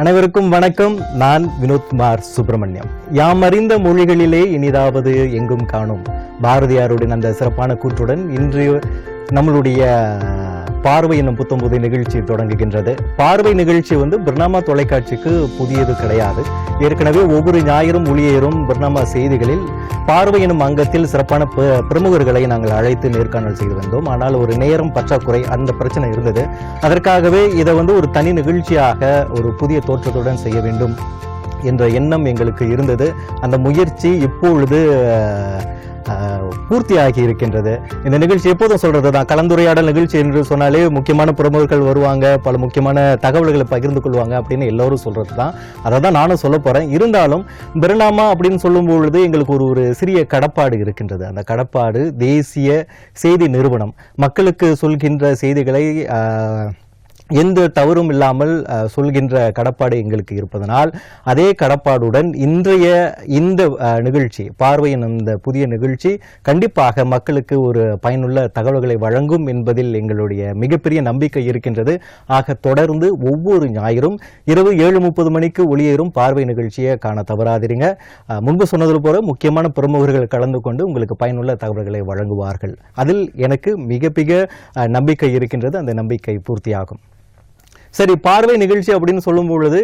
அனைவருக்கும் வணக்கம். நான் வினோத்குமார் சுப்பிரமணியம். யாம் அறிந்த மொழிகளிலே இனிதாவது எங்கும் காணும். பாரதியாருடன் அந்த சிறப்பான கூற்றுடன் இன்று நம்மளுடைய பார்வை என்னும் புத்தம்புது நிகழ்ச்சி தொடங்குகின்றது. பார்வை நிகழ்ச்சி வந்து பிர்னாமா தொலைக்காட்சிக்கு புதியது கிடையாது. ஏற்கனவே ஒவ்வொரு ஞாயிறும் ஊழியரும் பிர்னாமா செய்திகளில் பார்வை எனும் அங்கத்தில் சிறப்பான ப- பிரமுகர்களை நாங்கள் அழைத்து நேர்காணல் செய்து வந்தோம். ஆனால் ஒரு நேரம் பற்றாக்குறை அந்த பிரச்சனை இருந்தது. அதற்காகவே இதை வந்து ஒரு தனி நிகழ்ச்சியாக ஒரு புதிய தோற்றத்துடன் செய்ய வேண்டும் என்ற எண்ணம் எங்களுக்கு இருந்தது. அந்த முயற்சி இப்பொழுது பூர்த்தி பூர்த்தியாகி இருக்கின்றது. இந்த நிகழ்ச்சி எப்போதும் சொல்றது தான். கலந்துரையாடல் நிகழ்ச்சி என்று சொன்னாலே முக்கியமான பிரமுகர்கள் வருவாங்க பல முக்கியமான தகவல்களை பகிர்ந்து கொள்வாங்க அப்படின்னு எல்லோரும் சொல்றது தான். அதை தான் நானும் சொல்ல போறேன். இருந்தாலும் பிரணாமா அப்படின்னு சொல்லும் பொழுது எங்களுக்கு ஒரு ஒரு சிறிய கடப்பாடு இருக்கின்றது. அந்த கடப்பாடு தேசிய செய்தி நிறுவனம். மக்களுக்கு சொல்கின்ற செய்திகளை எந்த தவறும் இல்லாமல் சொல்கின்ற கடப்பாடு எங்களுக்கு இருப்பதனால் அதே கடப்பாடுடன் இன்றைய இந்த நிகழ்ச்சி பார்வையின் இந்த புதிய நிகழ்ச்சி கண்டிப்பாக மக்களுக்கு ஒரு பயனுள்ள தகவல்களை வழங்கும் என்பதில் எங்களுடைய மிகப்பெரிய நம்பிக்கை இருக்கின்றது. ஆக தொடர்ந்து ஒவ்வொரு ஞாயிறும் இரவு ஏழு முப்பது மணிக்கு ஒளியேறும் பார்வை நிகழ்ச்சியை காண தவறாதிருங்க. முன்பு சொன்னது போல முக்கியமான பிரமுகர்கள் கலந்து கொண்டு உங்களுக்கு பயனுள்ள தகவல்களை வழங்குவார்கள். அதில் எனக்கு மிக மிக நம்பிக்கை இருக்கின்றது. அந்த நம்பிக்கை பூர்த்தியாகும். சரி பார்வை நிகழ்ச்சி அப்படின்னு சொல்லும் பொழுது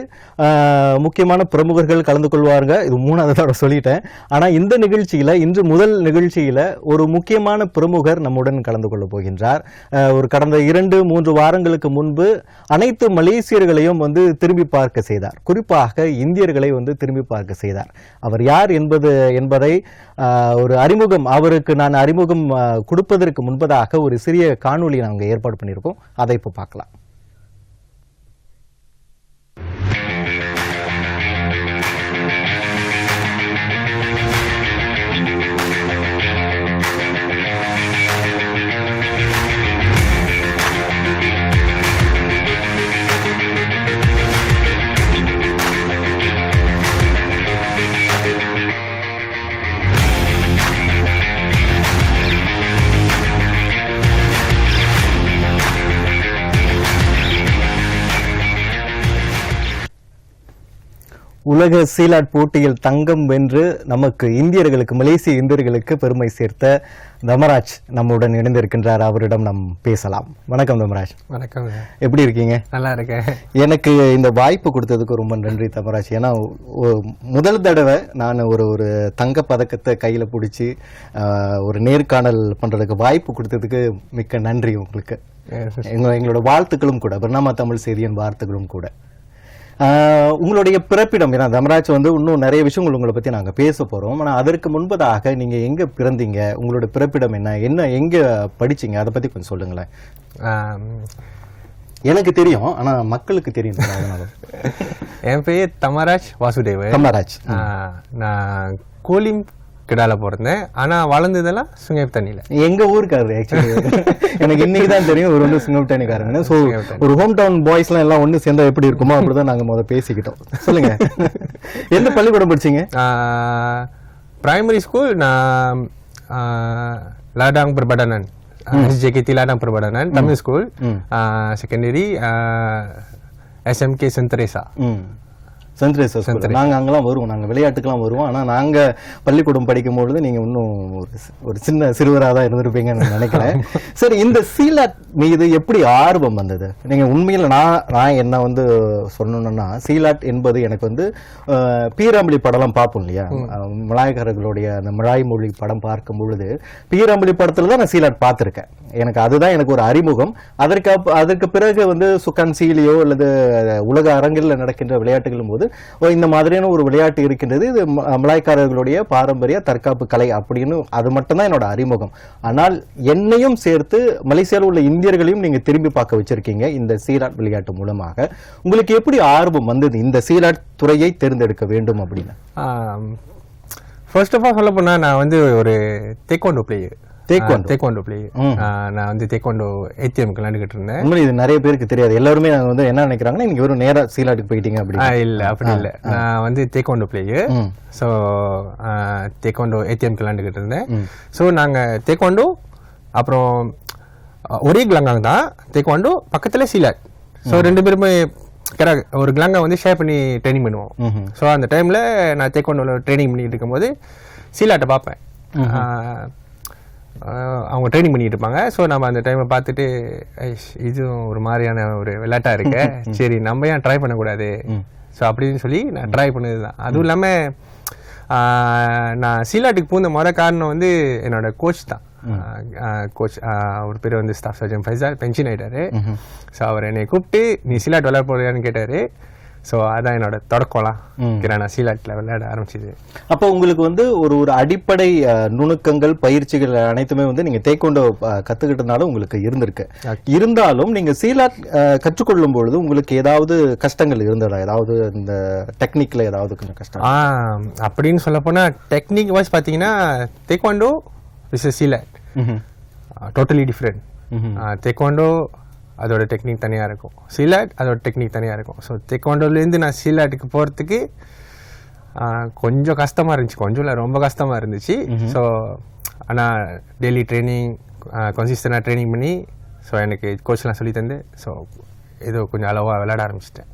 முக்கியமான பிரமுகர்கள் கலந்து கொள்வாருங்க. இது மூணாவது தடவை சொல்லிட்டேன். ஆனால் இந்த நிகழ்ச்சியில் இன்று முதல் நிகழ்ச்சியில் ஒரு முக்கியமான பிரமுகர் நம்முடன் கலந்து கொள்ள போகின்றார். ஒரு கடந்த இரண்டு மூன்று வாரங்களுக்கு முன்பு அனைத்து மலேசியர்களையும் வந்து திரும்பி பார்க்க செய்தார். குறிப்பாக இந்தியர்களை வந்து திரும்பி பார்க்க செய்தார். அவர் யார் என்பது என்பதை ஒரு அறிமுகம் அவருக்கு நான் அறிமுகம் கொடுப்பதற்கு முன்பதாக ஒரு சிறிய காணொலி நாங்கள் ஏற்பாடு பண்ணியிருக்கோம். அதை இப்போ பார்க்கலாம். உலக சீலாட் போட்டியில் தங்கம் வென்று நமக்கு இந்தியர்களுக்கு மலேசிய இந்தியர்களுக்கு பெருமை சேர்த்த தமராஜ் நம்முடன் இணைந்திருக்கின்றார். அவரிடம் நாம் பேசலாம். வணக்கம் தமராஜ். வணக்கம் எப்படி இருக்கீங்க? நல்லா இருக்கேன் எனக்கு இந்த வாய்ப்பு கொடுத்ததுக்கு ரொம்ப நன்றி தமராஜ். ஏன்னா முதல் தடவை நான் ஒரு ஒரு தங்க பதக்கத்தை கையில் பிடிச்சி ஒரு நேர்காணல் பண்ணுறதுக்கு வாய்ப்பு கொடுத்ததுக்கு மிக்க நன்றி உங்களுக்கு. எங்க எங்களோட வாழ்த்துக்களும் கூட பர்ணாமா தமிழ் செய்தியின் வார்த்தைகளும் கூட. உங்களுடைய பிறப்பிடம் ஏன்னா தமராஜ் வந்து இன்னும் நிறைய விஷயங்கள் உங்களை பத்தி நாங்க பேச போறோம். ஆனா அதற்கு முன்பதாக நீங்க எங்க பிறந்தீங்க? உங்களோட பிறப்பிடம் என்ன? என்ன எங்க படிச்சீங்க? அதை பத்தி கொஞ்சம் சொல்லுங்களேன். எனக்கு தெரியும் ஆனா மக்களுக்கு தெரியும். என் பெயர் தமராஜ் வாசுதேவ் தமராஜ். நான் கோலிம் கிடால பிறந்தேன் ஆனா வளர்ந்ததெல்லாம் சுங்கை தண்ணியில. எங்க ஊருக்காரரு ஆக்சுவலி எனக்கு இன்னைக்கு தான் தெரியும் ஒரு வந்து சிங்கப்பட்டானிக்காரங்க ஸோ ஒரு ஹோம் டவுன் பாய்ஸ்லாம் எல்லாம் ஒண்ணு சேர்ந்தா எப்படி இருக்குமோ அப்படிதான் நாங்க முதல்ல பேசிக்கிட்டோம். சொல்லுங்க. எந்த பள்ளிக்கூடம் படிச்சீங்க? பிரைமரி ஸ்கூல் நான் ladang perbadanan SJKT ladang perbadanan Tamil school. Secondary S M K சென்தரேசா சென்ட் ரேசஸ் ஸ்கூல் நாங்க அங்கெல்லாம் வருவோம். நாங்க விளையாட்டுக்கெல்லாம் வருவோம். ஆனா நாங்க பள்ளிக்கூடம் படிக்கும் பொழுது நீங்க இன்னும் ஒரு ஒரு சின்ன சிறுவராக தான் இருந்திருப்பீங்கன்னு நான் நினைக்கிறேன். சரி இந்த சீலாட் மீது எப்படி ஆர்வம் வந்தது? நீங்க உண்மையில் நான் நான் என்ன வந்து சொல்லணும்னா சீலாட் என்பது எனக்கு வந்து அஹ், பீராம்பலி படம்லாம் பார்ப்போம் இல்லையா? மலாய்க்காரர்களுடைய அந்த மலாய் மொழி படம் பார்க்கும் பொழுது பீராம்பலி படத்துல தான் நான் சீலாட் பார்த்திருக்கேன். எனக்கு அதுதான் எனக்கு ஒரு அறிமுகம். அதற்கு அதற்கு பிறகு வந்து சுக்கான் சீலியோ அல்லது உலக அரங்கில் நடக்கின்ற விளையாட்டுகளும் போது ஓ, இந்த மாதிரியான ஒரு விளையாட்டு இருக்கின்றது. இது மலாய்க்காரர்களுடைய பாரம்பரிய தற்காப்பு கலை அப்படின்னு அது மட்டும்தான் என்னோட அறிமுகம். ஆனால் என்னையும் சேர்த்து மலேசியாவில் உள்ள இந்தியர்களையும் நீங்க திரும்பி பார்க்க வச்சிருக்கீங்க இந்த சீலாட் விளையாட்டு மூலமாக. உங்களுக்கு எப்படி ஆர்வம் வந்தது இந்த சீலாட் துறையை தேர்ந்தெடுக்க வேண்டும் அப்படின்னு? ஃபர்ஸ்ட் ஆஃப் ஆல் சொல்ல போனால் நான் வந்து ஒரு taekwondo player Taekwondo. Taekwondo player நான் வந்து தேக்கோண்டோ ஏடிஎம் விளையாண்டுக்கிட்டு இருந்தேன். உண்மையில இது நிறைய பேருக்கு தெரியாது. எல்லாருமே நாங்க வந்து என்ன நினைக்கிறாங்கன்னா நீங்க வெறும் நேரா சீலாட்டுக்கு போயிட்டீங்க அப்படி இல்ல அப்படி இல்ல. நான் வந்து தேக்கோண்டோ பிளேயர் ம். ஸோ தேக்கோண்டோ ஏடிஎம் விளையாண்டுக்கிட்டு இருந்தேன். ஸோ நாங்க தேக்கோண்டோ அப்புறம் ஒரே கிளங்காங் தான். தேக்கோண்டோ பக்கத்துல சீலாட் ஸோ ரெண்டு பேருமே கரெக்ட் ஒரு கிளாங்கை வந்து ஷேர் பண்ணி ட்ரைனிங் பண்ணுவோம். ஸோ அந்த டைமில் நான் தேக்கொண்டோவில் ட்ரைனிங் பண்ணிட்டு இருக்கும்போது சீலாட்டை பார்ப்பேன். அவங்க ட்ரைனிங் பண்ணிட்டு இருப்பாங்க ஸோ நம்ம அந்த டைமை பார்த்துட்டு இதுவும் ஒரு மாதிரியான ஒரு விளையாட்டா இருக்கு. சரி நம்ம ஏன் ட்ரை பண்ணக்கூடாது? ஸோ அப்படின்னு சொல்லி நான் ட்ரை பண்ணது தான் அதுவும் இல்லாமல் நான் சீலாட்டுக்கு பூந்த முத காரணம் வந்து என்னோட கோச் தான். கோச் அவர் பேர் வந்து ஸ்டாஃப் சர்ஜன் ஃபைசால் பென்ஷன் ஆயிட்டாரு. ஸோ அவர் என்னை கூப்பிட்டு நீ சீலாட் விளையாட போறியான்னு கேட்டார். ஸோ அதான் என்னோட தொடக்கம்லாம். நான் சீலாட்டில் விளையாட ஆரம்பிச்சது. அப்போ உங்களுக்கு வந்து ஒரு ஒரு அடிப்படை நுணுக்கங்கள் பயிற்சிகள் அனைத்துமே வந்து நீங்க தேக்கொண்டோ அஹ், கத்துக்கிட்டதுனால உங்களுக்கு இருந்திருக்கு. இருந்தாலும் நீங்க சீலாட் கற்றுக்கொள்ளும் பொழுது உங்களுக்கு ஏதாவது கஷ்டங்கள் இருந்ததா? ஏதாவது இந்த டெக்னிக்ல ஏதாவது கொஞ்சம் கஷ்டம்? அப்படின்னு சொல்ல போனால் டெக்னிக் வைஸ் பார்த்தீங்கன்னா taekwondo is silat. Totally different. Taekwondo அதோட டெக்னிக் தனியாக இருக்கும். சீலாட் அதோட டெக்னிக் தனியாக இருக்கும். ஸோ தெக்கோண்டோலேருந்து நான் சீலாட்டுக்கு போகிறதுக்கு கொஞ்சம் கஷ்டமாக இருந்துச்சு. கொஞ்சம் இல்லை ரொம்ப கஷ்டமாக இருந்துச்சு. ஸோ ஆனால் டெய்லி ட்ரைனிங் கன்சிஸ்டண்டாக ட்ரைனிங் பண்ணி ஸோ எனக்கு கோச்லாம் சொல்லி தந்து ஸோ ஏதோ கொஞ்சம் அளவாக விளையாட ஆரம்பிச்சிட்டேன்.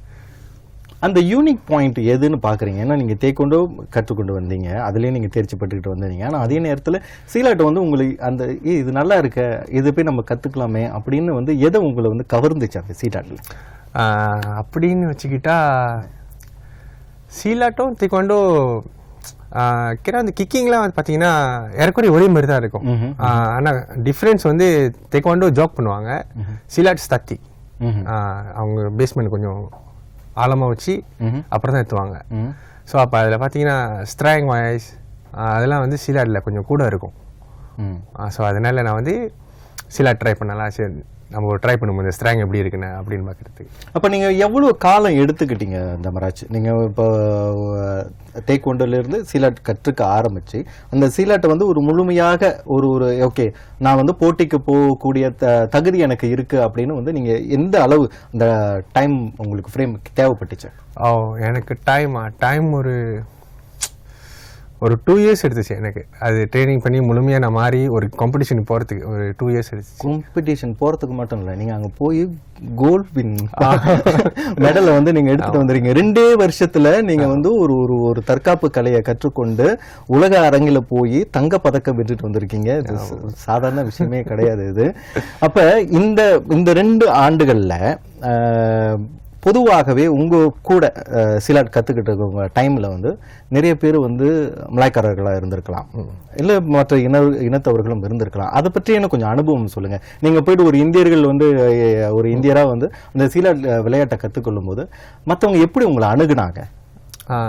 அந்த யூனிக் பாயிண்ட் எதுன்னு பாக்குறீங்க? ஏன்னா நீங்க தேக்கொண்டோ கற்றுக்கொண்டு வந்தீங்க. அதுலயே நீங்க தேர்ச்சி பெற்றுக்கிட்டு வந்தீங்க. ஆனா அதே நேரத்துல சீலாட்டு வந்து உங்களுக்கு அந்த இது நல்லா இருக்க. இது போய் நம்ம கத்துக்கலாமே அப்படின்னு வந்து எதை உங்களை வந்து கவர்ந்துச்சு அந்த சீலாட்டில்? அப்படின்னு வச்சுக்கிட்டா சீலாட்டும் திக்கொண்டோ கிட்ட அந்த கிக்கிங்லாம் வந்து பார்த்தீங்கன்னா ஏறக்குறைய ஒரே மாதிரி தான் இருக்கும். ஆஹ் ஆனா டிஃப்ரென்ஸ் வந்து தெக்கொண்டோ ஜோக் பண்ணுவாங்க. சீலாட் ஸ்தத்தி ம்ஹும். ஆஹ் அவங்க பேஸ்மெண்ட் கொஞ்சம் ஆழமா வச்சு. அப்புறம் தான் ம். ஸோ அப்போ அதில் பார்த்தீங்கன்னா ஸ்ட்ராங் வாய்ஸ் அதெல்லாம் வந்து சீலாட்டில் கொஞ்சம் கூட இருக்கும். ஸோ அதனால நான் வந்து சீலாட் ட்ரை பண்ணலாம் சரி நம்ம ட்ரை பண்ணும்போது ஸ்ட்ராங் எப்படி இருக்குன்னு அப்படின்னு பார்க்குறதுக்கு. அப்ப நீங்க எவ்வளவு காலம் எடுத்துக்கிட்டீங்க இந்த மராஜ் நீங்க இப்போ தேக்கொண்டல இருந்து சீலாட் கற்றுக்க ஆரம்பிச்சு அந்த சீலாட்டை வந்து ஒரு முழுமையாக ஒரு ஒரு ஓகே நான் வந்து போட்டிக்கு போகக்கூடிய த- தகுதி எனக்கு இருக்கு அப்படின்னு வந்து நீங்க எந்த அளவு அந்த டைம் உங்களுக்கு ஃப்ரேம் தேவைப்பட்டுச்சு? ஓ எனக்கு டைமா டைம் ஒரு ஒரு டூ இயர்ஸ் எடுத்துச்சு எனக்கு. அது ட்ரைனிங் பண்ணி முழுமையாக நான் மாறி ஒரு காம்படிஷனுக்கு போகிறதுக்கு ஒரு டூ இயர்ஸ் எடுத்துச்சு. காம்படிஷன் போறதுக்கு மட்டும் இல்லை நீங்க அங்க போய் கோல்ட் வின் மெடலை வந்து நீங்க எடுத்துட்டு வந்துறீங்க ரெண்டே வருஷத்துல நீங்க வந்து ஒரு ஒரு ஒரு தற்காப்பு கலையை கற்றுக்கொண்டு உலக அரங்கில போய் தங்க பதக்கம் வென்றுட்டு வந்திருக்கீங்க. இது சாதாரண விஷயமே கிடையாது இது. அப்ப இந்த இந்த ரெண்டு ஆண்டுகள்ல பொதுவாகவே உங்க கூட அஹ், சிலர் கத்துக்கிட்டு இருக்கவங்க டைம்ல வந்து நிறைய பேர் வந்து மலாய்க்காரர்களா இருந்திருக்கலாம். இல்ல மற்ற இன இனத்தவர்களும் இருந்திருக்கலாம். அதை பற்றி எனக்கு கொஞ்சம் அனுபவம் சொல்லுங்க. நீங்க போயிட்டு ஒரு இந்தியர்கள் வந்து ஒரு இந்தியரா வந்து அந்த சில விளையாட்டை கத்துக்கொள்ளும் போது மத்தவங்க எப்படி உங்களை அணுகுனாங்க?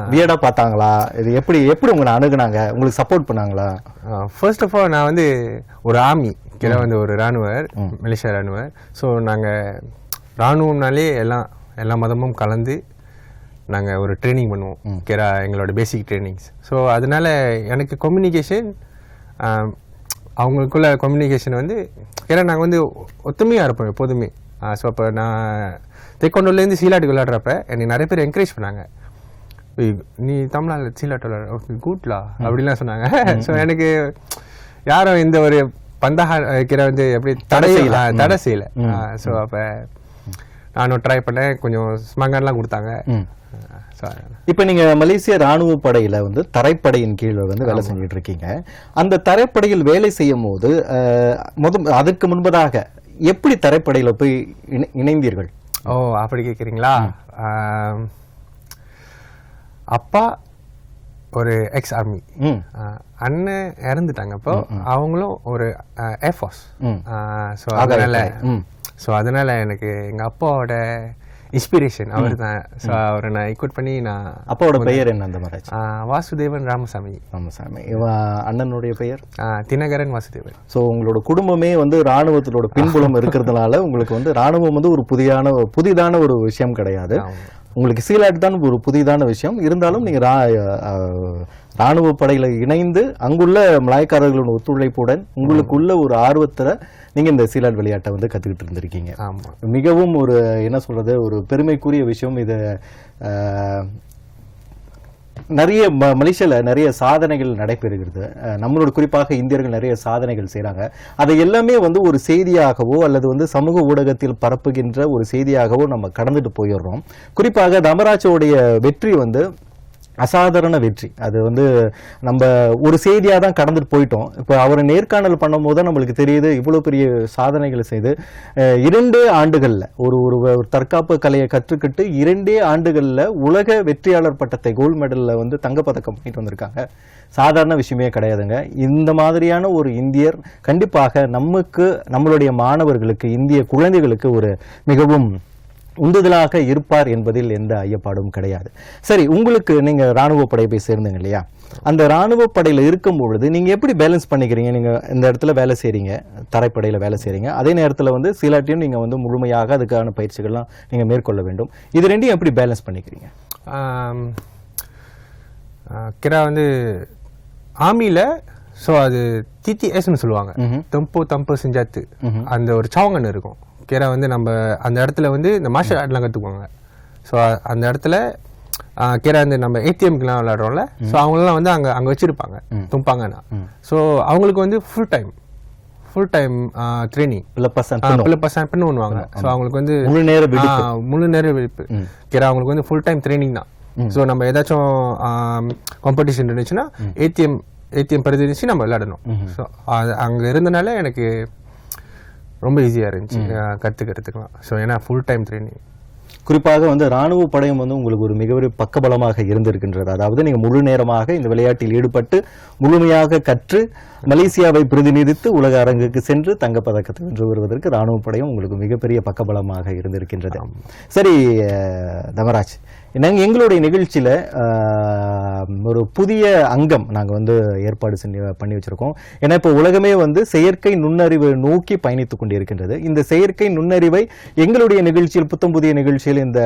வியடா பார்த்தாங்களா? இது எப்படி எப்படி உங்களை அணுகுனாங்க? உங்களுக்கு சப்போர்ட் பண்ணாங்களா? ஃபர்ஸ்ட் ஆஃப் ஆல் நான் வந்து ஒரு ஆர்மி கீழே வந்து ஒரு ராணுவர் மலேசியா ராணுவர் ஸோ நாங்கள் ராணுவம்னாலே எல்லாம் எல்லா மதமும் கலந்து நாங்கள் ஒரு ட்ரைனிங் பண்ணுவோம். கேரா எங்களோட பேசிக் ட்ரைனிங்ஸ் ஸோ அதனால எனக்கு கம்யூனிகேஷன் அவங்களுக்குள்ள கம்யூனிகேஷன் வந்து ஏன்னா நாங்கள் வந்து ஒத்துமையாக இருப்போம் எப்போதுமே. ஸோ அப்போ நான் தேக்கொண்டோலேருந்து சீலாட்டுக்கு விளையாடுறப்ப என்னை நிறைய பேர் என்கரேஜ் பண்ணாங்க. நீ தமிழ்நாடு சீலாட்டு விளையாட குட்லா அப்படிலாம் சொன்னாங்க. ஸோ எனக்கு யாரும் இந்த ஒரு பந்தகா வைக்கிற வந்து எப்படி தடை செய்யல. தடை செய்யல. ஸோ அப்போ நானும் ட்ரை பண்ணேன். கொஞ்சம் ஸ்மங்கன்லாம் கொடுத்தாங்க. இப்ப நீங்க மலேசிய ராணுவ படையில வந்து தரைப்படையின் கீழ் வந்து வேலை செஞ்சுட்டு இருக்கீங்க. அந்த தரைப்படையில் வேலை செய்யும் போது முத அதுக்கு முன்பதாக எப்படி தரைப்படையில போய் இணை- இணைந்தீர்கள்? ஓ அப்படி கேட்குறீங்களா அப்பா ஒரு எக்ஸ் ஆர்மி அண்ணன் இறந்துட்டாங்க அப்போ அவங்களும் ஒரு ஏர்ஃபோர்ஸ். ஸோ அதனால. ஸோ அதனால எனக்கு எங்கள் அப்பாவோட இன்ஸ்பிரேஷன் அவர் தான் ஸோ அவரை நான் இக்வட் பண்ணி நான் அப்பாவோட பெயர் என்ன அந்த ஆ, வாசுதேவன் ராமசாமி. ராமசாமி. அண்ணனுடைய பெயர்? தினகரன் வாசுதேவன். ஸோ உங்களோட குடும்பமே வந்து ராணுவத்திலோட பின்புலம் இருக்கிறதுனால உங்களுக்கு வந்து ராணுவம் வந்து ஒரு புதியான புதிதான ஒரு விஷயம் கிடையாது. உங்களுக்கு சீலாட் தான் ஒரு புதிதான விஷயம். இருந்தாலும் நீங்க ரா- அஹ், ராணுவ படையில இணைந்து அங்குள்ள மலாய்க்காரர்களோட ஒத்துழைப்புடன் உங்களுக்குள்ள ஒரு ஆர்வத்துல நீங்க இந்த சீலாட் விளையாட்டை வந்து கத்துக்கிட்டு இருந்திருக்கீங்க. ஆமாம் மிகவும் ஒரு என்ன சொல்றது ஒரு பெருமைக்குரிய விஷயம். இது நிறைய ம- மலேசியால நிறைய சாதனைகள் நடைபெறுகிறது. நம்மளோட குறிப்பாக இந்தியர்கள் நிறைய சாதனைகள் செய்கிறாங்க அதை எல்லாமே வந்து ஒரு செய்தியாகவோ அல்லது வந்து சமூக ஊடகத்தில் பரப்புகின்ற ஒரு செய்தியாகவோ நம்ம கடந்துட்டு போயிடுறோம். குறிப்பாக தமராஜோடைய வெற்றி வந்து அசாதாரண வெற்றி. அது வந்து நம்ம ஒரு செய்தியாக தான் கடந்துட்டு போயிட்டோம். இப்போ அவரை நேர்காணல் பண்ணும்போது தான் நம்மளுக்கு தெரியுது இவ்வளோ பெரிய சாதனைகளை செய்து. இரண்டே ஆண்டுகளில் ஒரு ஒரு ஒரு தற்காப்பு கலையை கற்றுக்கிட்டு இரண்டே ஆண்டுகளில் உலக வெற்றியாளர் பட்டத்தை கோல்டு மெடலில் வந்து தங்கப்பதக்கம் பண்ணிட்டு வந்திருக்காங்க. சாதாரண விஷயமே கிடையாதுங்க. இந்த மாதிரியான ஒரு இந்தியர் கண்டிப்பாக நமக்கு நம்மளுடைய மாணவர்களுக்கு இந்திய குழந்தைகளுக்கு ஒரு மிகவும் உந்துதலாக இருப்பார் என்பதில் எந்த ஐயப்பாடும் கிடையாது. சரி உங்களுக்கு நீங்க ராணுவ படை போய் சேர்ந்தீங்க இல்லையா? அந்த ராணுவ படையில இருக்கும் பொழுது நீங்க எப்படி பேலன்ஸ் பண்ணிக்கிறீங்க? நீங்க இந்த இடத்துல வேலை செய்றீங்க தரைப்படையில வேலை செய்றீங்க. அதே நேரத்துல வந்து சிலாட்டியும் நீங்க வந்து முழுமையாக அதுக்கான பயிற்சிகள்லாம் நீங்க மேற்கொள்ள வேண்டும். இது ரெண்டையும் எப்படி பேலன்ஸ் பண்ணிக்கிறீங்க? கிரா வந்து ஆர்மியில் ஸோ அது டிடிஎஸ்னு சொல்லுவாங்க. தெம்போ தம்போ செஞ்சாத்து. அந்த ஒரு சாவங்கன் இருக்கும். கிரா வந்து நம்ம அந்த இடத்துல வந்து இந்த மார்ஷல் ஆர்ட்லாம் கற்றுக்குவாங்க ஸோ அந்த இடத்துல கிரா வந்து நம்ம ஏடிஎம்க்குலாம் விளையாடுறோம்ல ஸோ அவங்களெலாம் வந்து அங்கே அங்கே வச்சுருப்பாங்க தும்பாங்கன்னா ஸோ அவங்களுக்கு வந்து full time full time training இல்ல பசங்க பிள்ளை பசங்க பெண்ணு பண்ணுவாங்க ஸோ அவங்களுக்கு வந்து முழு நேர முழு நேர விடுப்பு. கேரா அவங்களுக்கு வந்து ஃபுல் டைம் ட்ரைனிங் தான். ஸோ நம்ம ஏதாச்சும் காம்படிஷன் இருந்துச்சுன்னா ஏடிஎம் ஏடிஎம் பிரதிநிதிச்சு நம்ம விளையாடணும். ஸோ அங்கே இருந்தனால எனக்கு ரொம்ப ஈஸியாக இருந்துச்சு. ஆ, கத்துக்கிறதுக்குலாம் ஸோ ஏன்னா ஃபுல் டைம் ட்ரைனிங் குறிப்பாக வந்து ராணுவ படையும் வந்து உங்களுக்கு ஒரு மிகப்பெரிய பக்கபலமாக இருந்திருக்கின்றது. அதாவது நீங்க முழு நேரமாக இந்த விளையாட்டில் ஈடுபட்டு முழுமையாக கற்று மலேசியாவை பிரதிநிதித்து உலக அரங்குக்கு சென்று தங்கப்பதக்கத்தை வென்று வருவதற்கு ராணுவ படையும் உங்களுக்கு மிகப்பெரிய பக்கபலமாக இருந்திருக்கின்றது. சரி தமராஜ் நாங்கள் எங்களுடைய நிகழ்ச்சியில் ஒரு புதிய அங்கம் நாங்கள் வந்து ஏற்பாடு செஞ்சு பண்ணி வச்சுருக்கோம். ஏன்னா இப்போ உலகமே வந்து செயற்கை நுண்ணறிவை நோக்கி பயணித்துக் கொண்டிருக்கின்றது. இந்த செயற்கை நுண்ணறிவை எங்களுடைய நிகழ்ச்சியில் புத்தம் புதிய நிகழ்ச்சியில் இந்த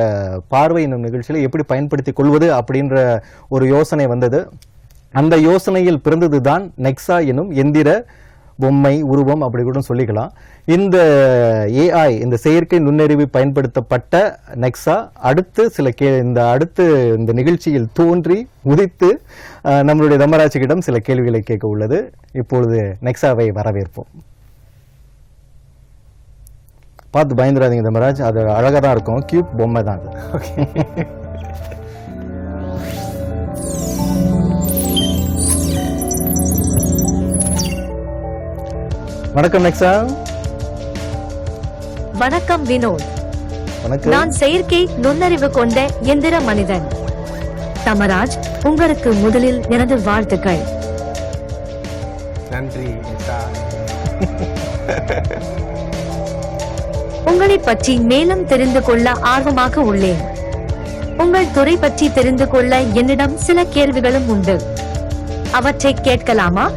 பார்வை என்னும் நிகழ்ச்சியில் எப்படி பயன்படுத்திக் கொள்வது அப்படின்ற ஒரு யோசனை வந்தது. அந்த யோசனையில் பிறந்தது தான் நெக்ஸா எனும் எந்திர பொம்மை உருவம் அப்படி கூட சொல்லிக்கலாம். இந்த ஏஐ இந்த செயற்கை நுண்ணறிவு பயன்படுத்தப்பட்ட நெக்ஸா அடுத்து சில கே இந்த அடுத்து இந்த நிகழ்ச்சியில் தோன்றி உதித்து நம்மளுடைய தமராட்சியிடம் சில கேள்விகளை கேட்க உள்ளது. இப்பொழுது நெக்ஸாவை வரவேற்போம். பார்த்து பயந்துடாதீங்க தமராஜ். அது அழகாக தான் இருக்கும். கியூட் பொம்மை தான் அது. வணக்கம் நெக்ஸா. வணக்கம் வினோத். வணக்கம். நான் செயற்கை நுண்ணறிவு கொண்ட எந்திர மனிதன். தமராஜ் உங்களுக்கு முதலில் எனது வாழ்த்துக்கள். நன்றி. உங்களை பற்றி மேலும் தெரிந்து கொள்ள ஆர்வமாக உள்ளேன். உங்கள் துறை பற்றி தெரிந்து கொள்ள என்னிடம் சில கேள்விகளும் உண்டு. அவற்றை கேட்கலாமா?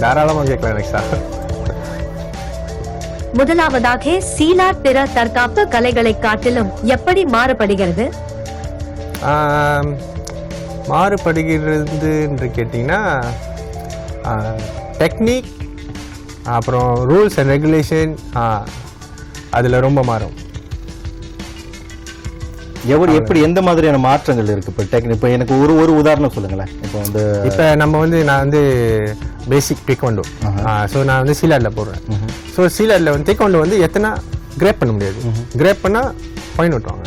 தாராளமாக கேட்கலாம் நெக்ஸ்டா முதலாவதாக சீலா பிற தற்காப்பு கலைகளை காட்டிலும் எப்படி மாறுபடுகிறது? மாறுபடுகிறது என்று கேட்டிங்கன்னா டெக்னிக் அப்புறம் ரூல்ஸ் அண்ட் ரெகுலேஷன் அதில் ரொம்ப மாறும். எவ்வளவு எப்படி எந்த மாதிரியான மாற்றங்கள் இருக்கு? இப்போ டெக்னிக் இப்போ எனக்கு ஒரு ஒரு உதாரணம் சொல்லுங்களேன். இப்போ வந்து இப்போ நம்ம வந்து நான் வந்து பேசிக் டேக்வாண்டோ ஸோ நான் வந்து சீலாடில் போடுறேன் ஸோ சீலாடில் வந்து டேக்வாண்டோ வந்து எத்தனை கிரேப் பண்ண முடியாது. கிரேப் பண்ணால் பாயிண்ட் விட்டுவாங்க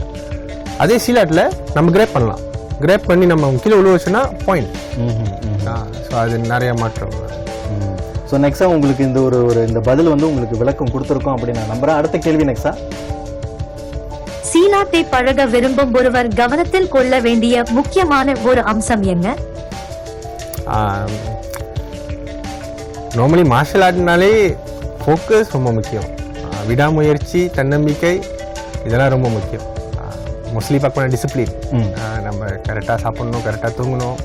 அதே சீலாட்டில் நம்ம கிரேப் பண்ணலாம். கிரேப் பண்ணி நம்ம கீழே உழுவ வச்சோன்னா பாயிண்ட் ஸோ அது நிறைய மாற்றம். ஸோ நெக்ஸ்டா உங்களுக்கு இந்த ஒரு ஒரு இந்த பதில் வந்து உங்களுக்கு விளக்கம் கொடுத்துருக்கோம் அப்படின்னு நான் நம்புறேன். அடுத்த கேள்வி நெக்ஸ்டா சீலாட்டை பழக விரும்பும் ஒருவர் கவனத்தில் கொள்ள வேண்டிய முக்கியமான ஒரு அம்சம் என்ன? நார்மலி மார்ஷல் ஆர்ட்னாலே ஃபோக்கஸ் ரொம்ப முக்கியம். விடாமுயற்சி தன்னம்பிக்கை இதெல்லாம் ரொம்ப முக்கியம். மோஸ்ட்லி பார்க்கணும் டிசிப்ளின் நம்ம கரெக்டாக சாப்பிடணும் கரெக்டாக தூங்கணும்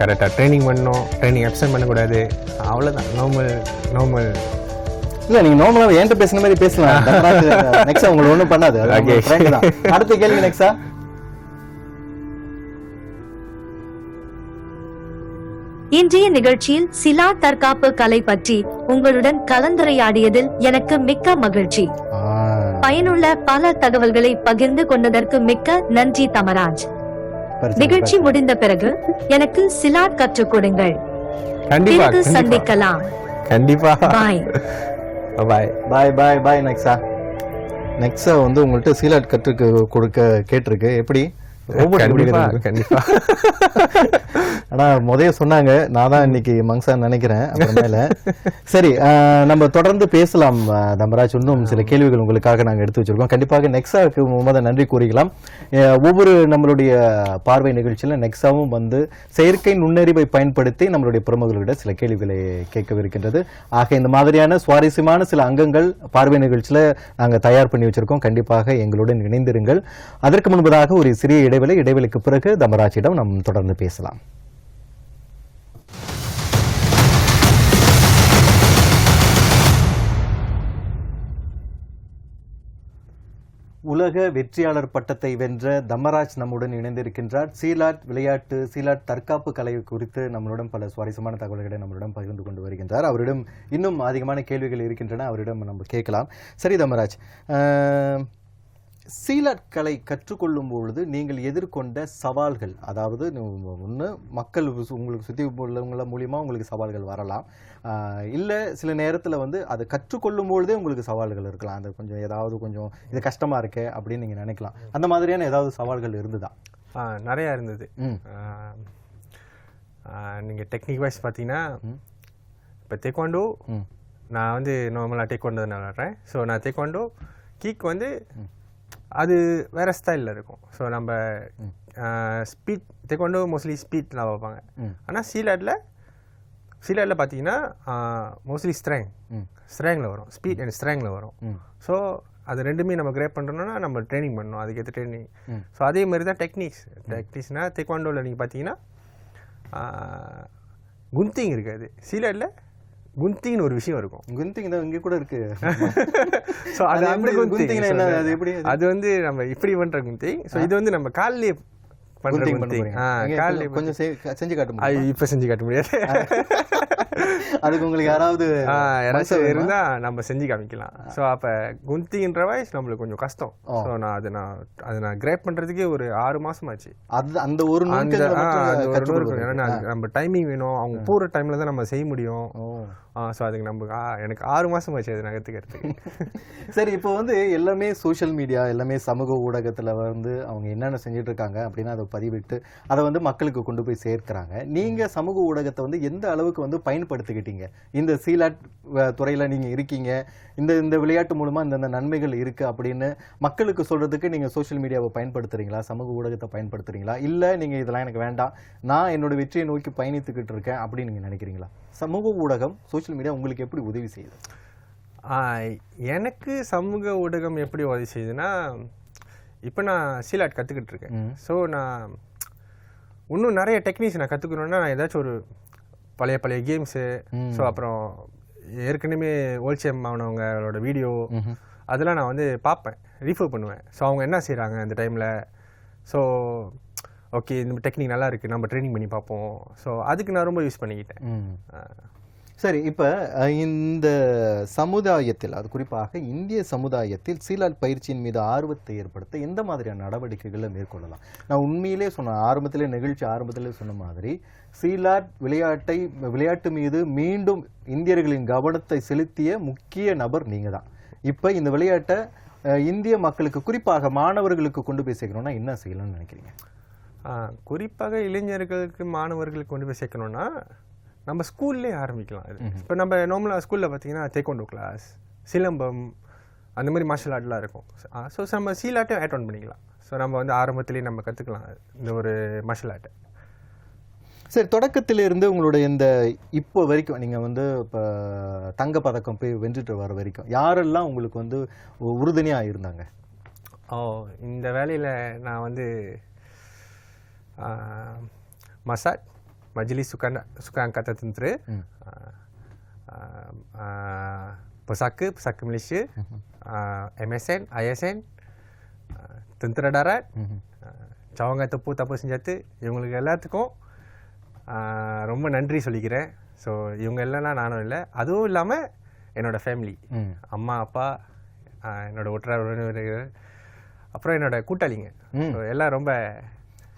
கரெக்டாக ட்ரைனிங் பண்ணணும் ட்ரைனிங் அப்சென்ட் பண்ணக்கூடாது. அவ்வளோதான் நார்மல் நார்மல் இல்ல நீங்க நார்மலா என்கிட்ட பேசுன மாதிரி பேசலாம். நெக்ஸ்ட் உங்களுக்கு ஒண்ணும் பண்ணாது. அடுத்த கேள்வி நெக்ஸ்டா இன்றைய நிகழ்ச்சியில் சிலா தற்காப்பு கலை பற்றி உங்களுடன் கலந்துரையாடியதில் எனக்கு மிக்க மகிழ்ச்சி. பயனுள்ள பல தகவல்களை பகிர்ந்து கொண்டதற்கு மிக்க நன்றி தமராஜ். நிகழ்ச்சி முடிந்த பிறகு எனக்கு சிலாட் கற்றுக் கொடுங்கள். பிறகு சந்திக்கலாம். கண்டிப்பா. பாய் பாய் பாய் பாய் பாய் நெக்ஸா நெக்ஸா வந்து உங்கள்கிட்ட சீலாட் கற்றுக்கு கொடுக்க கேட்டிருக்கு. எப்படி எப்படி? கண்டிப்பா இருக்கு? கண்டிப்பா. ஆனா முதைய சொன்னாங்க. நான் தான் இன்னைக்கு மங்சா நினைக்கிறேன். அப்புறமேல சரி நம்ம தொடர்ந்து பேசலாம் தம்பராஜ். இன்னும் சில கேள்விகள் உங்களுக்காக நாங்க எடுத்து வச்சிருக்கோம். கண்டிப்பாக நெக்ஸாவுக்கு முத நன்றி கூறிக்கலாம். ஒவ்வொரு நம்மளுடைய பார்வை நிகழ்ச்சியில நெக்ஸாவும் வந்து செயற்கை நுண்ணறிவை பயன்படுத்தி நம்மளுடைய பிரமுகர்களிடம் சில கேள்விகளை கேட்கவிருக்கின்றது. ஆக இந்த மாதிரியான சுவாரஸ்யமான சில அங்கங்கள் பார்வை நிகழ்ச்சியில நாங்க தயார் பண்ணி வச்சிருக்கோம். கண்டிப்பாக எங்களுடன் இணைந்திருங்கள். அதற்கு முன்பதாக ஒரு சிறிய இடைவெளி இடைவெளிக்கு பிறகு தமராஜிடம் நாம் தொடர்ந்து பேசலாம். உலக வெற்றியாளர் பட்டத்தை வென்ற தம்மராஜ் நம்முடன் இணைந்திருக்கின்றார். சீலாட் விளையாட்டு சீலாட் தற்காப்பு கலை குறித்து நம்மளுடன் பல சுவாரஸ்யமான தகவல்களை நம்மளுடன் பகிர்ந்து கொண்டு வருகின்றார். அவரிடம் இன்னும் அதிகமான கேள்விகள் இருக்கின்றன அவரிடம் நம்ம கேட்கலாம். சரி தம்மராஜ் அஹ், சீலாட் கலை கற்றுக்கொள்ளும் பொழுது நீங்கள் எதிர்கொண்ட சவால்கள் அதாவது ஒன்று மக்கள் சு- உங்களுக்கு சுற்றி உள்ளவங்கள மூலியமா உங்களுக்கு சவால்கள் வரலாம். இல்ல சில நேரத்துல வந்து அதை கற்றுக்கொள்ளும் பொழுதே உங்களுக்கு சவால்கள் இருக்கலாம். அது கொஞ்சம் ஏதாவது கொஞ்சம் இது கஷ்டமா இருக்கே அப்படின்னு நீங்க நினைக்கலாம். அந்த மாதிரியான ஏதாவது சவால்கள் இருந்ததா? நிறைய இருந்தது. ம். ஆ, ஆ, நீங்க டெக்னிக் வைஸ் பார்த்தீங்கன்னா. இப்போ டேக்வாண்டோ ம். நான் வந்து நார்மலாக டேக்வாண்டோ விளாட்றேன் ஸோ நான் டேக்வாண்டோ கிக் வந்து அது வேற ஸ்டைலில் இருக்கும். ஸோ நம்ம ஸ்பீட் டேக்வாண்டோ மோஸ்ட்லி ஸ்பீட்லாம் பார்ப்பாங்க ம். ஆனால் சீலாட்டில் சீலாட்டில் பார்த்தீங்கன்னா மோஸ்ட்லி ஸ்ட்ரெங் ஸ்ட்ரெங்கில் வரும். ஸ்பீட் அண்ட் ஸ்ட்ரெங்கில் வரும். ஸோ அது ரெண்டுமே நம்ம கிரேப் பண்ணுறோம்னா நம்ம ட்ரைனிங் பண்ணணும். அதுக்கேற்ற ட்ரைனிங். ஸோ அதே மாதிரி தான் டெக்னிக்ஸ் டெக்னிக்ஸ்னால் டெக்வாண்டோவில் நீங்கள் பார்த்தீங்கன்னா குந்திங் இருக்காது சீலாட்டில் குந்திங்னு ஒரு விஷயம் இருக்கும் குந்திங் தான் இங்க கூட இருக்கு ஸோ அது அந்த? குந்திங்? அது எப்படி அது? வந்து நம்ம இப்படி பண்ற குந்திங் ஸோ இது வந்து நம்ம கால்லே பண்ற குந்திங் ஆ கால்லே கொஞ்சம் செஞ்சு காட்ட முடியுமா? இப்போ செஞ்சு காட்ட முடியாது அதுக்கு உங்களுக்கு யாராவது யாராச்சும்? இருந்தா நம்ம செஞ்சு காமிக்கலாம். ஸோ அப்போ குந்திங்கிற வயசு நம்மளுக்கு கொஞ்சம் கஷ்டம். ஸோ நான் அது நான் அது நான் கிரேப் பண்றதுக்கே ஒரு ஆறு மாசம் ஆச்சு. அது அந்த ஒரு. ஏன்னா நம்ம டைமிங் வேணும். அவங்க போகிற டைம்ல தான் நம்ம செய்ய முடியும். ஸோ அதுக்கு நம்ம எனக்கு ஆறு மாசம் ஆச்சு அது நான் கற்றுக்கிறதுக்கு சரி இப்போ வந்து எல்லாமே சோஷியல் மீடியா எல்லாமே சமூக ஊடகத்துல வந்து அவங்க என்னென்ன செஞ்சுட்டு இருக்காங்க அப்படின்னு அதை பதிவிட்டு அதை வந்து மக்களுக்கு கொண்டு போய் சேர்க்கிறாங்க. நீங்க சமூக ஊடகத்தை வந்து எந்த அளவுக்கு வந்து பயன்படுத்திக்கிட்டீங்க. இந்த சீலாட் துறையில நீங்க இருக்கீங்க. இந்த இந்த விளையாட்டு மூலமா இந்த நன்மைகள் இருக்கு அப்படின்னு மக்களுக்கு சொல்றதுக்கு நீங்க சோஷியல் மீடியாவை பயன்படுத்துறீங்களா? சமூக ஊடகத்தை பயன்படுத்துறீங்களா? இல்ல நீங்க இதெல்லாம் எனக்கு வேண்டாம். நான் என்னோட வெற்றியை நோக்கி பயணித்துக்கிட்டு இருக்கேன் அப்படின்னு நீங்க நினைக்கிறீங்களா? சமூக ஊடகம் சோஷியல் மீடியா உங்களுக்கு எப்படி உதவி செய்யுது? எனக்கு சமூக ஊடகம் எப்படி உதவி செய்யுதுன்னா இப்போ நான் சீலாட் கற்றுக்கிட்டு இருக்கேன். ஸோ நான் இன்னும் நிறைய டெக்னிக்ஸ் நான் கற்றுக்கணுன்னா நான் ஏதாச்சும் ஒரு பழைய பழைய கேம்ஸு. ஸோ அப்புறம் ஏற்கனவே ஓல்சியம் ஆனவங்களோட வீடியோ. அதெல்லாம் நான் வந்து பார்ப்பேன். ரீஃபர் பண்ணுவேன். ஸோ அவங்க என்ன செய்கிறாங்க அந்த டைமில் ஸோ ஓகே இந்த டெக்னிக் நல்லா இருக்குது நம்ம ட்ரைனிங் பண்ணி பார்ப்போம். ஸோ அதுக்கு நான் ரொம்ப யூஸ் பண்ணிக்கிட்டேன். சரி இப்ப இந்த சமுதாயத்தில் அது குறிப்பாக இந்திய சமுதாயத்தில் சீலாட் பயிற்சியின் மீது ஆர்வத்தை ஏற்படுத்த எந்த மாதிரியான நடவடிக்கைகளை மேற்கொள்ளலாம்? நான் உண்மையிலே சொன்ன ஆரம்பத்திலே நிகழ்ச்சி ஆரம்பத்திலே சொன்ன மாதிரி சீலாட் விளையாட்டை விளையாட்டு மீது மீண்டும் இந்தியர்களின் கவனத்தை செலுத்திய முக்கிய நபர் நீங்க தான் இப்ப இந்த விளையாட்டை இந்திய மக்களுக்கு குறிப்பாக மாணவர்களுக்கு கொண்டு போய் சேர்க்கணும்னா என்ன செய்யலாம்னு நினைக்கிறீங்க? குறிப்பாக இளைஞர்களுக்கு மாணவர்களுக்கு கொண்டு போய் சேர்க்கணும்னா நம்ம ஸ்கூல்லே ஆரம்பிக்கலாம் இது. இப்போ நம்ம நார்மலாக ஸ்கூலில் பார்த்தீங்கன்னா டேக்வாண்டோ கிளாஸ் சிலம்பம் அந்த மாதிரி மார்ஷல் ஆர்ட்லாம் இருக்கும். ஸோ நம்ம சீலாட்டையும் ஆட் ஆன் பண்ணிக்கலாம். ஸோ நம்ம வந்து ஆரம்பத்திலேயே நம்ம கற்றுக்கலாம் இந்த ஒரு மார்ஷல் ஆர்ட்டை சரி தொடக்கத்திலிருந்து உங்களுடைய இந்த இப்போ வரைக்கும் நீங்க வந்து இப்போ தங்க பதக்கம் போய் வென்றுட்டு வர வரைக்கும் யாரெல்லாம் உங்களுக்கு வந்து உ- உறுதுணையா இருந்தாங்க? ஓ இந்த வேலையில் நான் வந்து மசாட் மஜ்லி சுகான் சுக angkatan tentera. Hmm. Ah, ah, pesaka pesaka Malaysia. Ah, MSN ISN ah, tentera darat. ம்ஹும். ah, cawangan tempur tanpa senjata இவங்களுக்கு எல்லாத்துக்கும் ரொம்ப நன்றி சொல்லிக்கிறேன். ஸோ இவங்க இல்லைன்னா நானும் இல்லை. அதுவும் இல்லாமல் என்னோட ஃபேமிலி. அம்மா அப்பா ஆஹ் என்னோட ஒற்றார் உறவினர்கள் அப்புறம் என்னோட கூட்டாளிங்க. எல்லாம் ரொம்ப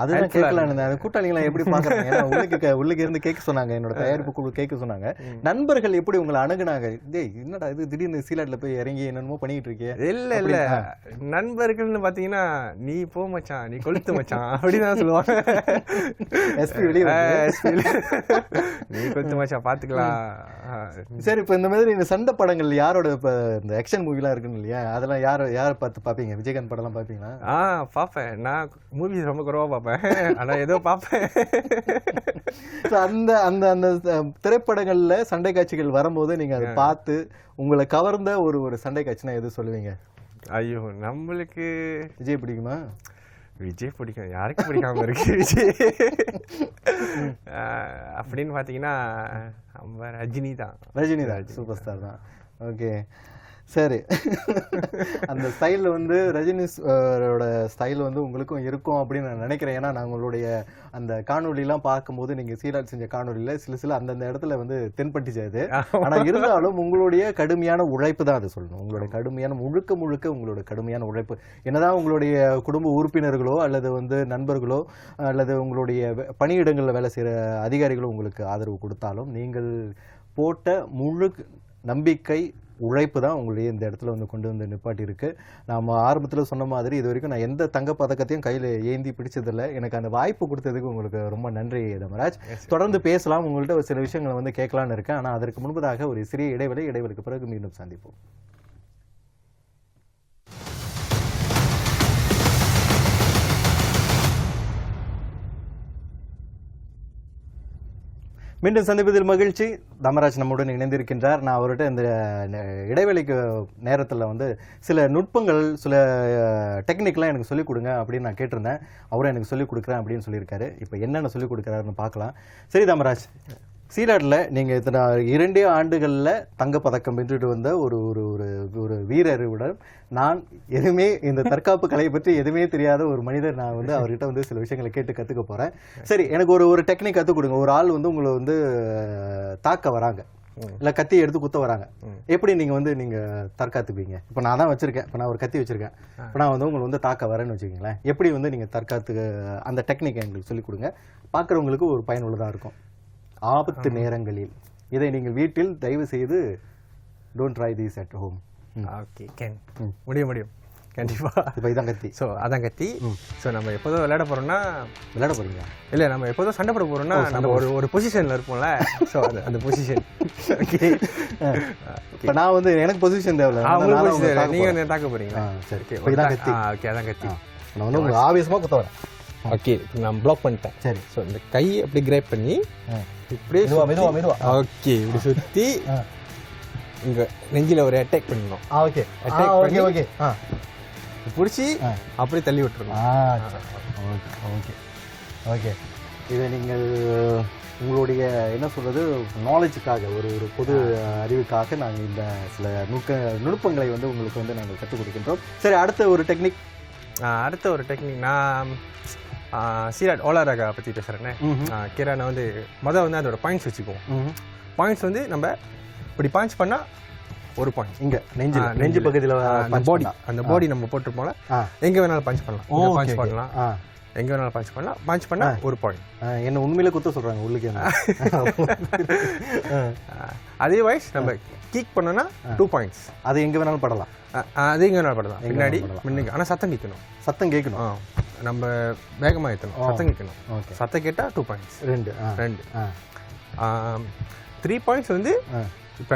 அதுதான் கேட்கலாம் அந்த கூட்டாளிகளை எப்படி பாக்குறாங்க? உள்ளுக்கு உள்ளுக்கு இருந்து கேட்க சொன்னாங்க. என்னோட தயாரிப்பு குழு கேட்க சொன்னாங்க. நண்பர்கள் எப்படி உங்களை அணுகுனாங்க? டேய் என்னடா இது? திடீர்னு சீலாட்ல போய் இறங்கி என்னென்னமோ பண்ணிட்டு இருக்கிய இல்ல இல்ல. நண்பர்கள்னு பாத்தீங்கன்னா நீ போ மச்சான். நீ கொளுத்து மச்சான். அப்படின்னு தான் சொல்லுவாங்க. SP வெளிய. நீ கொளுத்து மச்சான். பாத்துக்கலாம். சரி இப்ப இந்த மாதிரி இந்த சண்டை படங்கள் யாரோட இப்ப இந்த ஆக்ஷன் மூவிலாம் இருக்குன்னு இல்லையா? அதெல்லாம் யார யார பார்த்து பாப்பீங்க? விஜயகாந்த் படம்லாம் பாப்பீங்களா? ஆ பாப்பேன். நான் மூவிஸ் ரொம்ப குறவா பாப்பேன். ஆனா ஏதோ பாப்பேன். So, அந்த அந்த அந்த திரைப்படங்கள்ல சண்டை காட்சிகள் வரும்போது நீங்க அதை பார்த்து உங்களை கவர்ந்த ஒரு ஒரு சண்டை காட்சினா எது சொல்லுவீங்க? ஐயோ நம்மளுக்கு விஜய் பிடிக்குமா? விஜய் பிடிக்கும். யாருக்கு பிடிக்காம இருக்கு விஜய்? அப்படின்னு பாத்தீங்கன்னா நம்ம ரஜினி தான் ரஜினி தான் சூப்பர் ஸ்டார் தான். ஓகே சரி. அந்த ஸ்டைலில் வந்து ரஜினிஸோட ஸ்டைல் வந்து உங்களுக்கும் இருக்கும் அப்படின்னு நான் நினைக்கிறேன். ஏன்னா நான் உங்களுடைய அந்த காணொளிலாம் பார்க்கும்போது நீங்கள் சீராட் செஞ்ச காணொலியில் சில சில அந்தந்த இடத்துல வந்து தென்பட்டுச்சு அது. ஆனால் இருந்தாலும் உங்களுடைய கடுமையான உழைப்பு தான் அது சொல்லணும். உங்களுடைய கடுமையான முழுக்க முழுக்க உங்களோட கடுமையான உழைப்பு. என்னதான் உங்களுடைய குடும்ப உறுப்பினர்களோ அல்லது வந்து நண்பர்களோ அல்லது உங்களுடைய பணியிடங்களில் வேலை செய்கிற அதிகாரிகளோ உங்களுக்கு ஆதரவு கொடுத்தாலும் நீங்கள் போட்ட முழு நம்பிக்கை உழைப்பு தான் உங்களுடைய இந்த இடத்துல வந்து கொண்டு வந்து நிப்பாட்டி இருக்கு நாம ஆரம்பத்தில் சொன்ன மாதிரி இது வரைக்கும் நான் எந்த தங்க பதக்கத்தையும் கையில் ஏந்தி பிடிச்சதில்ல. எனக்கு அந்த வாய்ப்பு கொடுத்ததுக்கு உங்களுக்கு ரொம்ப நன்றி தமராஜ். தொடர்ந்து பேசலாம். உங்கள்கிட்ட ஒரு சில விஷயங்களை வந்து கேட்கலான்னு இருக்கேன். ஆனால் அதற்கு முன்பதாக ஒரு சிறிய இடைவெளி இடைவெளிக்கு பிறகு மீண்டும் சந்திப்போம். மீண்டும் சந்திப்பதில் மகிழ்ச்சி. தமராஜ் நம்முடன் இணைந்திருக்கின்றார். நான் அவர்கிட்ட இந்த இடைவெளிக்கு நேரத்தில் வந்து சில நுட்பங்கள் சில டெக்னிக்லாம் எனக்கு சொல்லிக் கொடுங்க அப்படின்னு நான் கேட்டிருந்தேன். அவரும் எனக்கு சொல்லிக் கொடுக்குறேன் அப்படின்னு சொல்லியிருக்காரு. இப்போ என்னென்ன சொல்லிக் கொடுக்குறாருன்னு பார்க்கலாம். சரி தமராஜ். சீலாட்டில் நீங்கள் இத்தனை இரண்டே ஆண்டுகளில் தங்கப்பதக்கம் வென்றுட்டு வந்த ஒரு ஒரு ஒரு ஒரு வீரருடன் நான் எதுவுமே இந்த தற்காப்பு கலையை பற்றி எதுவுமே தெரியாத ஒரு மனிதர் நான் வந்து அவர்கிட்ட வந்து சில விஷயங்களை கேட்டு கற்றுக்க போகிறேன் சரி எனக்கு ஒரு ஒரு டெக்னிக் கற்றுக் கொடுங்க. ஒரு ஆள் வந்து உங்களை வந்து தாக்க வராங்க. இல்ல கத்தி எடுத்து குத்த வராங்க. எப்படி நீங்க வந்து நீங்க தற்காத்துப்பீங்க? இப்போ நான் தான் வச்சிருக்கேன். இப்போ நான் ஒரு கத்தி வச்சிருக்கேன். இப்போ நான் வந்து உங்களை வந்து தாக்க வரேன்னு வச்சுக்கோங்களேன். எப்படி வந்து நீங்க தற்காத்து அந்த டெக்னிக் எங்களுக்கு சொல்லிக் கொடுங்க. பார்க்குறவங்களுக்கு ஒரு பயனுள்ளதா இருக்கும். ஆபத்து நேரங்களில். இதை நீங்கள் வீட்டில் தயவு செய்து don't try these at home okay can முடியும் முடியும். கண்டிப்பா. இப்போ இதான் கத்தி. ஸோ அதான் கத்தி. ஸோ நம்ம எப்போதும் விளையாட போறோம்னா விளையாட போறீங்களா? இல்லை நம்ம எப்போதும் சண்டை போட போறோம்னா நம்ம ஒரு ஒரு பொசிஷன்ல இருப்போம்ல. ஸோ அது அந்த பொசிஷன் ஓகே இப்போ நான் வந்து எனக்கு பொசிஷன் தேவையில்ல. position தாக்க ஆ, சரி. ஓகே இதான் கத்தி. ஓகே அதான் கத்தி. நான் வந்து உங்களுக்கு ஆவேசமா குத்த வரேன் ஓகே நான் பிளாக் பண்ணிட்டேன். சரி. ஸோ இந்த கையை அப்படி கிரேப் பண்ணி. இப்படியே மெதுவா மெதுவா மெதுவா ஓகே இப்படி சுத்தி ஆ. இங்க நெஞ்சில ஒரு அட்டாக் பண்ணணும். ஆ ஓகே. ஓகே பண்ணி- ஓகே. ஆ. பிடிச்சி. அப்படியே தள்ளி விட்டுருணும் ஆ ஓகே ஓகே. ஓகே. இதை நீங்கள் உங்களுடைய என்ன சொல்றது நாலேஜுக்காக ஒரு ஒரு பொது அறிவுக்காக நாங்கள் இந்த சில நுட்ப நுட்பங்களை வந்து உங்களுக்கு வந்து நாங்கள் கற்றுக் கொடுக்கின்றோம். சரி அடுத்த ஒரு டெக்னிக் அடுத்த ஒரு டெக்னிக் நான் சீராட் ஓலாராகா பற்றி பேசுகிறேன்னே கிரானை வந்து மொதல் வந்து அதோட பாயிண்ட்ஸ் வச்சுக்குவோம். பாயிண்ட்ஸ் வந்து நம்ம இப்படி பாயிண்ட்ஸ் பண்ணால் ஒரு பாயிண்ட் இங்க நெஞ்சு நெஞ்சு. பகுதியில் அந்த பாடி அந்த பாடி நம்ம போட்டிருப்போம்ல. எங்கே வேணாலும் பஞ்ச் பண்ணலாம். punch பண்ணலாம். எங்கே வேணாலும் பஞ்ச் பண்ணலாம். பஞ்ச் பண்ணால் ஒரு பாயிண்ட் என்ன உண்மையிலே குத்த சொல்றாங்க உள்ளுக்கு அதே வைஸ் நம்ம கிக் பண்ணோன்னா டூ பாயிண்ட்ஸ் அது எங்க வேணாலும் படலாம். அது எங்கே வேணாலும் படலாம். பின்னாடி. முன்னுக்கு ஆனால் சத்தம் கேட்கணும். சத்தம் கேட்கணும். நம்ம வேகமாக ஏற்றணும் சத்தம் கேட்கணும். சத்தம் கேட்டால் டூ பாயிண்ட்ஸ் ரெண்டு. ரெண்டு. த்ரீ பாயிண்ட்ஸ் வந்து. இப்போ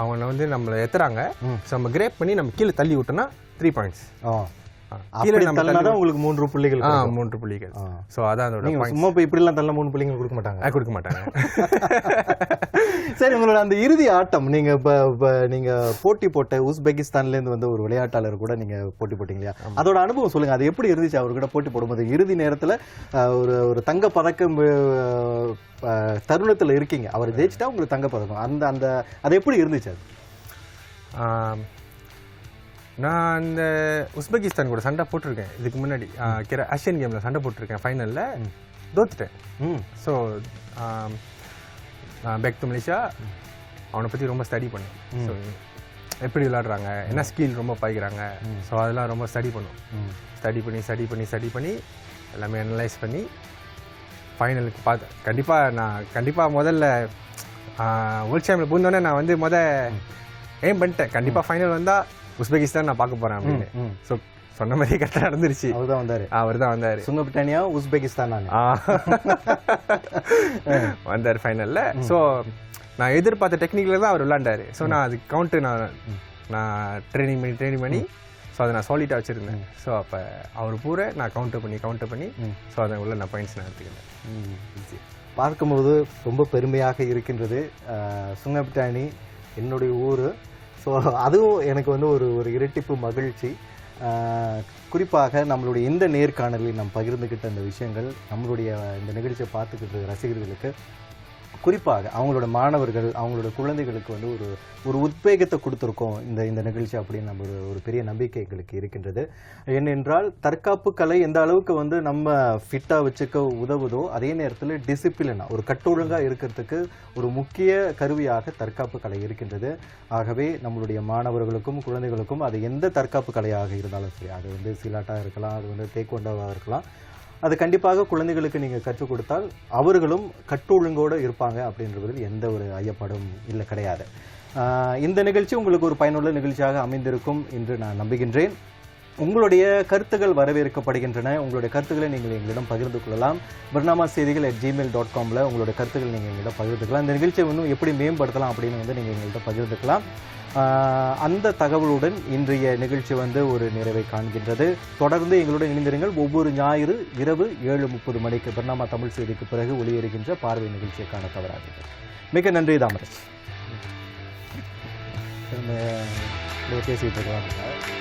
அவங்க வந்து நம்மளை எத்துறாங்க. ஸோ நம்ம கிரேப் பண்ணி நம்ம கீழே தள்ளி விட்டோம்னா த்ரீ பாயிண்ட்ஸ் கீழே உங்களுக்கு மூன்று புள்ளிகள். மூன்று புள்ளிகள். ஆ. ஸோ அதான் சும்மா இப்படிலாம் தள்ள மூணு புள்ளிகள் கொடுக்க மாட்டாங்க. கொடுக்க மாட்டாங்க. சரி உங்களோட அந்த இறுதி ஆட்டம் நீங்க இப்ப இப்ப நீங்க போட்டி போட்ட உஸ்பெகிஸ்தான்ல இருந்து வந்த ஒரு விளையாட்டாளர் கூட நீங்க போட்டி போட்டீங்க இல்லையா அதோட அனுபவம் சொல்லுங்க அது எப்படி இருந்துச்சு? அவர் கூட போட்டி போடும்போது இறுதி நேரத்துல ஒரு ஒரு தங்க பதக்கம் தருணத்துல இருக்கீங்க. அவர் ஜெயிச்சிட்டா உங்களுக்கு தங்க பதக்கம். அந்த அந்த அது எப்படி இருந்துச்சு அது? நான் அந்த உஸ்பெகிஸ்தான் கூட சண்டை போட்டிருக்கேன். இதுக்கு முன்னாடி கிர ஆசியன் கேமில் சண்டை போட்டிருக்கேன் ஃபைனலில் தோத்துட்டேன். ம். ஸோ பேக் டு மலேசியா அவனை பற்றி ரொம்ப ஸ்டடி பண்ணேன். ஸோ எப்படி விளையாடுறாங்க என்ன ஸ்கில் ரொம்ப பாய்க்கிறாங்க. ஸோ அதெல்லாம் ரொம்ப ஸ்டடி பண்ணும். ஸ்டடி பண்ணி ஸ்டடி பண்ணி ஸ்டடி பண்ணி எல்லாமே அனலைஸ் பண்ணி ஃபைனலுக்கு பார்த்து கண்டிப்பாக நான் கண்டிப்பாக முதல்ல வேர்ல்ட் சாம்பியன் பூந்தோடனே நான் வந்து முத ஏம் பண்ணிட்டேன். கண்டிப்பாக ஃபைனல் வந்தால் உஸ்பெகிஸ்தான் நான் பார்க்க போகிறேன் அப்படின்னு. ஸோ சொன்ன மாதிரியே கரெக்டாக நடந்துருச்சு. அவர் தான் வந்தாரு. அவர் தான் வந்தார் சுங்கப்பிட்டானியா உஸ்பெகிஸ்தான் நான். வந்தார் ஃபைனலில் ஸோ நான் எதிர்பார்த்த டெக்னிக்கில் தான் அவர் விளாண்டாரு ஸோ நான் அது கவுண்ட்டு நான் நான் ட்ரைனிங் பண்ணி ட்ரைனிங் பண்ணி ஸோ அதை நான் சாலிட்டாக வச்சுருந்தேன். ஸோ அப்போ அவர் பூரா நான் கவுண்டர் பண்ணி கவுண்டர் பண்ணி ஸோ அதை உள்ள நான் பாயிண்ட்ஸ் நான் எடுத்துக்கிட்டேன். பார்க்கும்போது ரொம்ப பெருமையாக இருக்கின்றது சுங்கப்பிட்டாணி என்னுடைய ஊர் ஸோ அதுவும் எனக்கு வந்து ஒரு ஒரு இரட்டிப்பு மகிழ்ச்சி. குறிப்பாக நம்மளுடைய இந்த நேர்காணலில் நாம் பகிர்ந்துக்கிட்ட அந்த விஷயங்கள் நம்மளுடைய இந்த நிகழ்ச்சியை பார்த்துக்கிட்டு ரசிகர்களுக்கு குறிப்பாக அவங்களோட மாணவர்கள் அவங்களோட குழந்தைகளுக்கு வந்து ஒரு ஒரு உத்வேகத்தை கொடுத்துருக்கோம் இந்த இந்த நிகழ்ச்சி அப்படின்னு நம்ம ஒரு ஒரு பெரிய நம்பிக்கை எங்களுக்கு இருக்கின்றது. ஏனென்றால் தற்காப்பு கலை எந்த அளவுக்கு வந்து நம்ம ஃபிட்டாக வச்சுக்க உதவுதோ அதே நேரத்தில் டிசிப்ளினாக ஒரு கட்டொழுங்காக இருக்கிறதுக்கு ஒரு முக்கிய கருவியாக தற்காப்பு கலை இருக்கின்றது. ஆகவே நம்மளுடைய மாணவர்களுக்கும் குழந்தைகளுக்கும் அது எந்த தற்காப்பு கலையாக இருந்தாலும் சரி அது வந்து சிலாட்டாக இருக்கலாம் அது வந்து தேக்கொண்டாவாக இருக்கலாம் அது கண்டிப்பாக குழந்தைகளுக்கு நீங்கள் கற்றுக் கொடுத்தால் அவர்களும் கட்டொழுங்கோடு இருப்பாங்க அப்படின்றதில் எந்த ஒரு ஐயப்பாடும் இல்லை கிடையாது. இந்த நிகழ்ச்சி உங்களுக்கு ஒரு பயனுள்ள நிகழ்ச்சியாக அமைந்திருக்கும் என்று நான் நம்புகின்றேன். உங்களுடைய கருத்துக்கள் வரவேற்கப்படுகின்றன. உங்களுடைய கருத்துக்களை நீங்கள் எங்களிடம் பகிர்ந்து கொள்ளலாம். பர்னாமா செய்திகள் அட் ஜிமெயில் டாட் காமில் உங்களுடைய கருத்துக்கள் நீங்கள் எங்களிடம் பகிர்ந்துக்கலாம். இந்த நிகழ்ச்சியை இன்னும் எப்படி மேம்படுத்தலாம் அப்படின்னு வந்து நீங்கள் எங்கள்கிட்ட பகிர்ந்துக்கலாம். அந்த தகவலுடன் இன்றைய நிகழ்ச்சி வந்து ஒரு நிறைவை காண்கின்றது. தொடர்ந்து எங்களுடன் இணைந்திருங்கள். ஒவ்வொரு ஞாயிறு இரவு ஏழு முப்பது மணிக்கு பர்னாமா தமிழ் செய்திக்கு பிறகு ஒளியேறுகின்ற பார்வை நிகழ்ச்சியை காண தவறாதீர்கள். மிக நன்றி தாமரஸ் பேசிட்டு இருக்கலாம்.